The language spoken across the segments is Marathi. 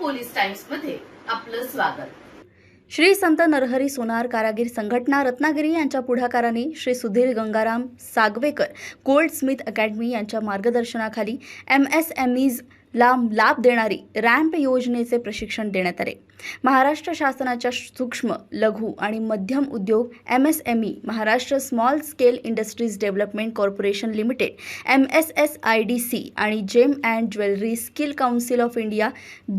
टाइम्समध्ये आपलं स्वागत. श्री संत नरहरी सोनार कारागीर संघटना रत्नागिरी यांच्या पुढाकाराने Shri Sudhir Gangaram Sagvekar gold smith academy यांच्या मार्गदर्शनाखाली एम एस एम ईज लांब लाभ देणारी रॅम्प योजनेचे प्रशिक्षण देण्यात आले. महाराष्ट्र शासनाच्या सूक्ष्म लघु आणि मध्यम उद्योग M S M E Maharashtra small scale industries development corporation limited M S S I D C आणि gem and jewellery skill council of India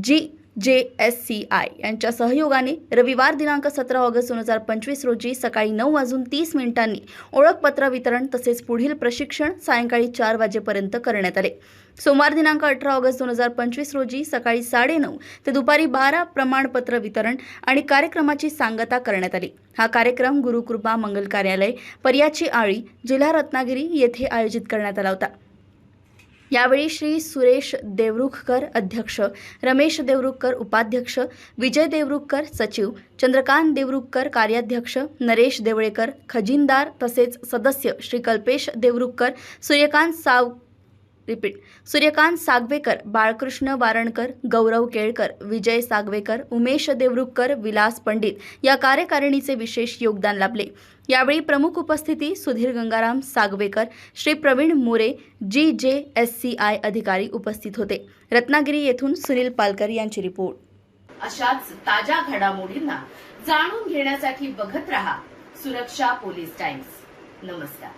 G J S C I यांच्या सहयोगाने रविवार दिनांक सतरा ऑगस्ट दोन हजार पंचवीस रोजी सकाळी नऊ वाजून तीस मिनिटांनी ओळखपत्र वितरण तसेच पुढील प्रशिक्षण सायंकाळी चार वाजेपर्यंत करण्यात आले. सोमवार दिनांक अठरा ऑगस्ट दोन हजार पंचवीस रोजी सकाळी साडेनऊ ते दुपारी बारा प्रमाणपत्र वितरण आणि कार्यक्रमाची सांगता करण्यात आली. हा कार्यक्रम गुरुकृपा मंगल कार्यालय पर्याची आळी जिल्हा रत्नागिरी येथे आयोजित करण्यात आला होता. यावेळी श्री सुरेश देवरुखकर अध्यक्ष रमेश देवरुखकर उपाध्यक्ष विजय देवरुखकर सचिव चंद्रकांत देवरुखकर कार्याध्यक्ष नरेश देवळेकर खजिनदार तसेच सदस्य श्री कल्पेश देवरुखकर सूर्यकांत साव रिपीट. सूर्यकांत सागवेकर बाळकृष्ण वारणकर गौरव केळकर विजय सागवेकर उमेश देवरुखकर विलास पंडित या कार्यकारिणीचे विशेष योगदान लाभले. यावेळी प्रमुख उपस्थिती सुधीर गंगाराम सागवेकर श्री प्रवीण मोरे जी जे एस सी आय अधिकारी उपस्थित होते. रत्नागिरी येथून सुनील पालकर यांची रिपोर्ट. अशाच ताज्या घडामोडींना जाणून घेण्यासाठी बघत रहा सुरक्षा पोलीस टाइम्स. नमस्कार.